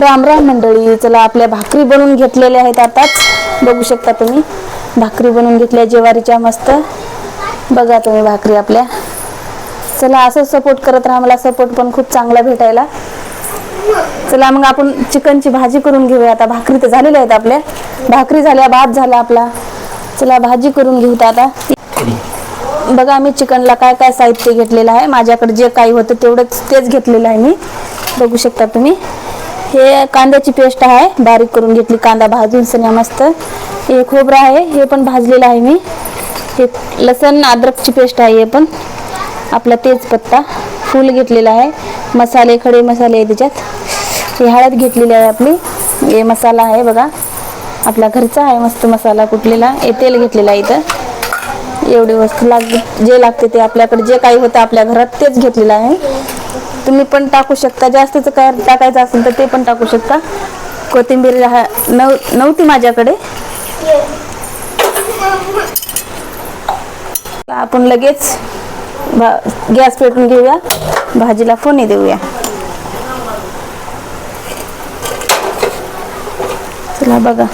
राम राम मंडळी चला आपल्या भाकरी बनवून घेतलेल्या आहेत आताच. बघू शकता तुम्ही भाकरी बनवून घेतल्या जेवारीच्या मस्त. बघा तुम्ही भाकरी आपल्या. चला असं सपोर्ट करत राहा मला सपोर्ट पण खूप चांगला भेटायला. चला मग आपण चिकनची भाजी करून घेऊया. आता भाकरी तर झालेल्या आहेत आपल्या. भाकरी झाल्या भात झाला आपला. चला भाजी करून घेऊ आता. बघा मी चिकनला काय काय साहित्य घेतलेलं आहे. माझ्याकडे जे काही होतं तेवढंच तेच घेतलेलं आहे मी. बघू शकता तुम्ही. हे कांद्याची पेस्ट आहे. बारीक करून घेतली. कांदा भाजून सण्या मस्त. हे खोबरं आहे. हे पण भाजलेलं आहे मी. हे लसण अद्रकची पेस्ट आहे हे पण. आपला तेजपत्ता फूल घेतलेला आहे. मसाले खडे मसाले आहे त्याच्यात. हे हळद घेतलेली आहे आपली. हे मसाला आहे बघा. आपला घरचा आहे मस्त मसाला कुटलेला हे तेल घेतलेलं आहे इथं. एवढी वस्तू लाग जे लागते ते आपल्याकडे जे काही होतं आपल्या घरात तेच घेतलेलं आहे. तुम्ही पण टाकू शकता. जास्तच काय टाकायचं असेल तर ते पण टाकू शकता. कोथिंबीर हा- नव नव्हती माझ्याकडे. आपण लगेच भा गॅस पेटून घेऊया. भाजीला फोडणी देऊया. चला बघा.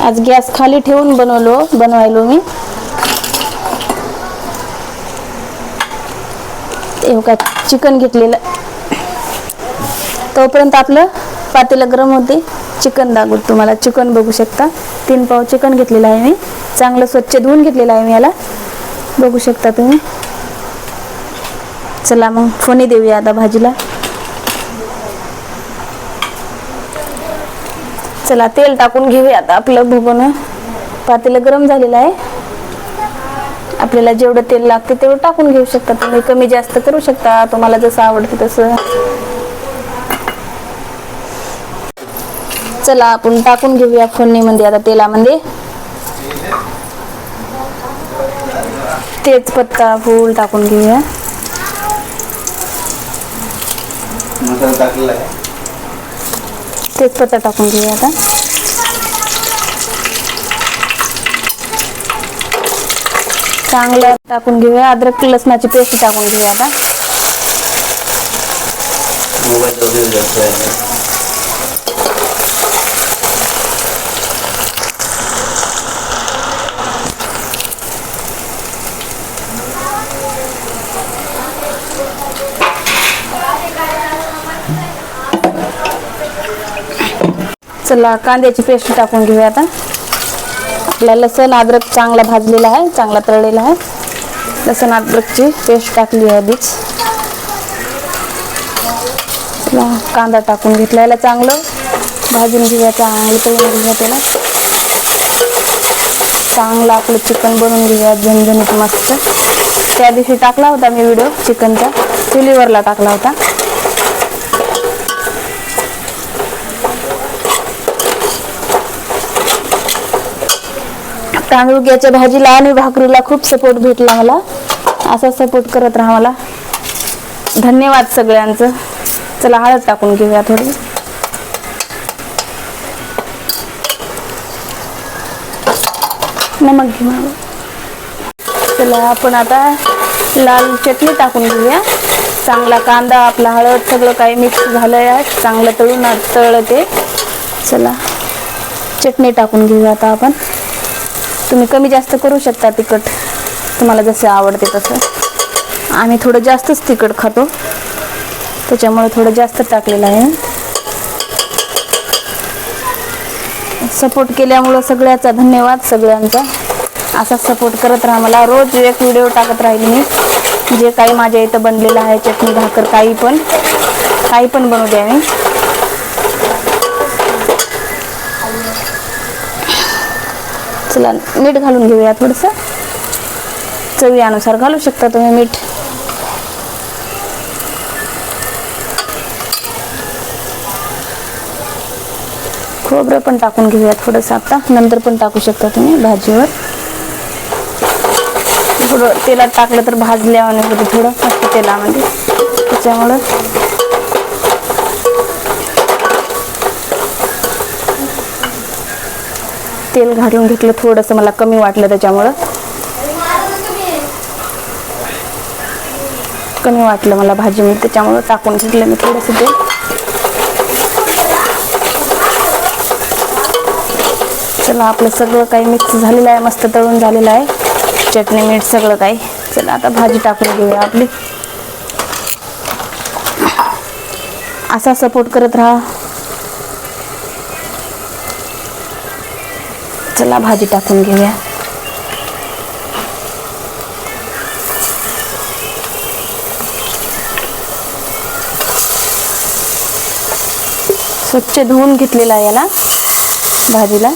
आज गॅस खाली ठेवून बनवलो बनवायलो मी. हे का चिकन घेतलेलं. तोपर्यंत आपलं पातेलं गरम होते. चिकन दाखवत तुम्हाला चिकन बघू शकता. तीन पाव चिकन घेतलेलं आहे मी. चांगलं स्वच्छ धुवून घेतलेलं आहे मी याला. बघू शकता तुम्ही. चला मग फोनी देऊया आता भाजीला. चला तेल टाकून घेऊया आता आपलं भुगवणं पातेलं गरम झालेलं आहे. आपल्याला जेवढं तेल लागते तेवढं टाकून घेऊ शकता तुम्ही. कमी जास्त करू शकता. तुम्हाला जसं आवडतं तसं. चला आपण टाकून घेऊया फोडणीमध्ये आता तेलामध्ये. तेजपत्ता फूल टाकून घेऊया. आहे. तेजपत्ता टाकून घेऊया आता. चांगलं टाकून घेऊया. अद्रक लसणाची पेस्ट टाकून घेऊया आता. चला कांद्याची पेस्ट टाकून घेऊया आता. आपला लसण अद्रक चांगला भाजलेला आहे चांगला तळलेला आहे. लसण अद्रकची पेस्ट टाकली आहे आधीच. कांदा टाकून घेतला याला चांगलं. भाजून घेऊया चांगलं तळून घेऊया त्याला. चांगलं आपलं चिकन बनवून घेऊया झणझणीत मस्त. त्या दिवशी टाकला होता मी व्हिडिओ चिकनचा. चुलीवरला टाकला होता. तांदूळग्याच्या भाजीला आणि भाकरीला खूप सपोर्ट भेटला मला. असा सपोर्ट करत राहा मला. धन्यवाद सगळ्यांचं. चला हळद टाकून घेऊया थोडी. नमक घेऊ चला आपण आता लाल चटणी टाकून घेऊया. चांगला कांदा आपला हळद सगळं काही मिक्स झालं आहे चांगलं तळून तळलं ते. चला चटणी टाकून घेऊया आता आपण. तुम्ही कमी जास्त करू शकता तिखट. तुम्हाला जसे आवडते तसं. आम्ही थोडं जास्तच तिखट खातो. त्याच्यामुळे थोडं जास्त टाकलेलं आहे. सपोर्ट केल्यामुळं सगळ्याचा धन्यवाद सगळ्यांचा. असा सपोर्ट करत राहा मला. रोज एक व्हिडिओ टाकत राहील मी. जे काही माझ्या इथं बनलेलं आहे चटणी भाकर काही पण. काही पण बनवू द्या मी चला मीठ घालून घेऊया थोडंसं. चवीनुसार घालू शकता तुम्ही मीठ. खोबरं पण टाकून घेऊया थोडंसं आता. नंतर पण टाकू शकता तुम्ही भाजीवर. थोडं तेलात टाकलं तर भाजल्यावाने होते थोडं फक्त तेलामध्ये. त्याच्यामुळं तेल घालून घेतलं थोडंसं मला कमी वाटलं त्याच्यामुळं. कमी वाटलं मला भाजी मी त्याच्यामुळं टाकून घेतलं मी थोडंसं ते चला आपलं सगळं काही मिक्स झालेलं आहे मस्त तळून झालेलं आहे. चटणी मीठ सगळं काही. चला आता भाजी टाकून घेऊया आपली. असा सपोर्ट करत राहा. चला भाजी टाकून घेऊया. स्वच्छ धुवून घेतलेला आहे याला भाजीला.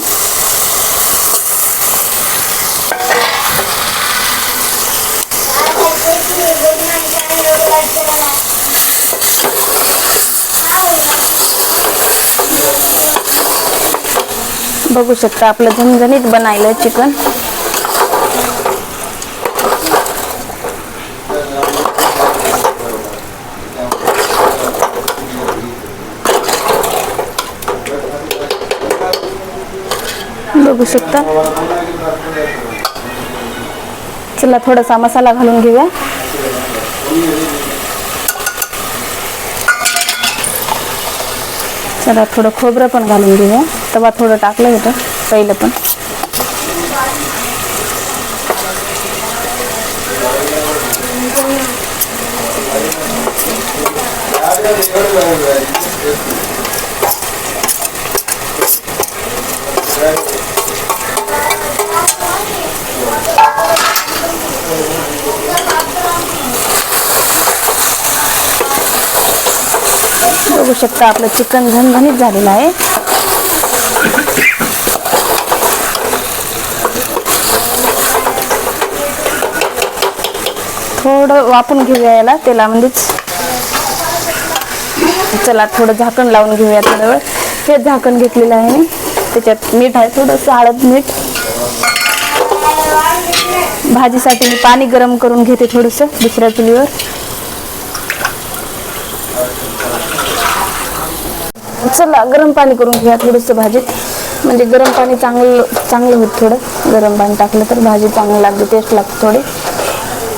बघू शकता आपलं झणझणीत बनायलं चिकन. बघू शकता. चला थोडासा मसाला घालून घेऊया. चला थोडं खोबरं पण घालून घेऊया. तेव्हा थोडं टाकलं होतं पहिलं पण. बघू शकता आपलं चिकन घनघणीत झालेलं आहे. थोडं वापून घेऊया याला तेलामध्येच. चला थोडं झाकण लावून घेऊया थोडं वेळ हे झाकण घेतलेलं आहे मी. त्याच्यात मीठ आहे थोडंसं हळद मीठ. भाजीसाठी मी पाणी गरम करून घेते थोडंसं दुसऱ्या चुलीवर. चला गरम पाणी करून घ्या थोडंसं भाजीत. म्हणजे गरम पाणी चांगलं चांगलं होत थोडं. गरम पाणी टाकलं तर भाजी चांगली लागते टेस्ट लागते थोडी.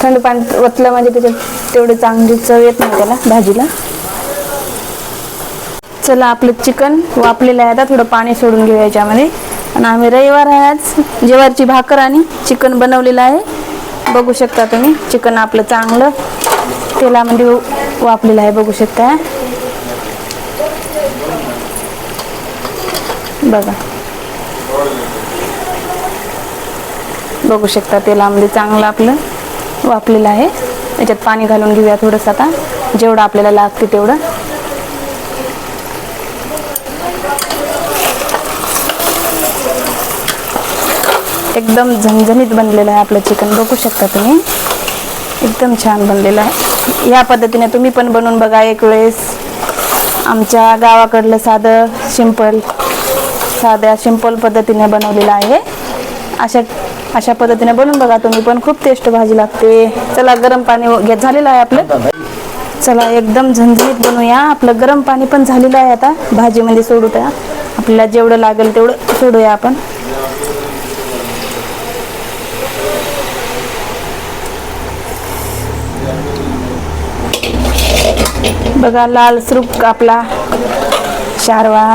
थंड पाणी ओतलं म्हणजे त्याच्यात तेवढी चांगली चव येत नाही त्याला भाजीला. चला आपलं चिकन वापलेलं आहे आता. थोडं पाणी सोडून घेऊ याच्यामध्ये. आणि आम्ही रविवार आहे आज. जेवारची भाकर आणि चिकन बनवलेलं आहे. बघू शकता तुम्ही चिकन आपलं चांगलं तेलामध्ये वापलेलं आहे बघू शकता. बघा. बघू शकता तेलामध्ये चांगलं आपलं वापलेलं आहे. त्याच्यात पाणी घालून घेऊया थोडंसं आता. जेवढं आपल्याला लागते तेवढं. एकदम झणझणीत बनलेलं आहे आपलं चिकन. बघू शकता तुम्ही. एकदम छान बनलेलं आहे. या पद्धतीने तुम्ही पण बनवून बघा एक वेळेस. आमच्या गावाकडलं साधं सिंपल साध्या सिंपल पद्धतीने बनवलेलं आहे. अशा अशा पद्धतीने बनवून बघा. तुम्ही पण खूप टेस्ट भाजी लागते. चला गरम पाणी हो, घेत झालेलं आहे आपलं. चला एकदम झणझणीत बनवूया. आपलं गरम पाणी पण झालेलं आहे आता. भाजीमध्ये सोडू त्या आपल्याला जेवढं लागेल तेवढं सोडूया आपण. बघा लाल सुरूप आपला. शारवा.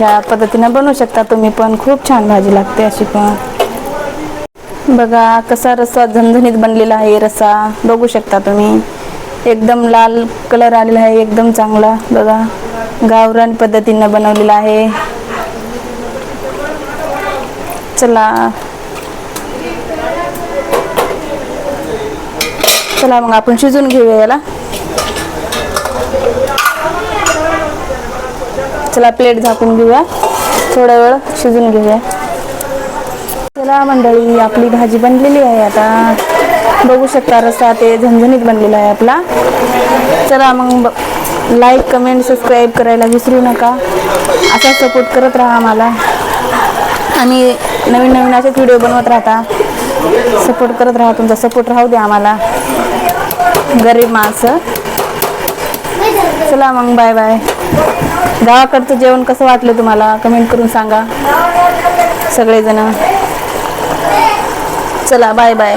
ह्या पद्धतीनं बनवू शकता. तुम्ही पण खूप छान भाजी लागते अशी पण. बघा कसा रस्सा झणझणीत बनलेला आहे रस्सा. बघू शकता तुम्ही. एकदम लाल कलर आलेला आहे एकदम चांगला. बघा गावरान पद्धतीनं बनवलेला आहे. चला. चला मग आपण शिजून घेऊया याला. चला प्लेट झाकून घेऊया. थोडा वेळ शिजून घेऊया. चला मंडळी आपली भाजी बनलेली आहे आता. बघू शकता रस्ता ते झणझणीत बनलेला आहे आपला. चला मग लाईक कमेंट सबस्क्राईब करायला विसरू नका. असा सपोर्ट करत राहा आम्हाला. आणि नवीन नवीन असेच व्हिडिओ बनवत राहता. सपोर्ट करत राहा तुमचा. सपोर्ट राहू द्या आम्हाला. गरीब माणसं. चला मग बाय बाय गावाकडचं जेवण कसं वाटलं तुम्हाला? कमेंट करून सांगा. सगळेजण. चला बाय बाय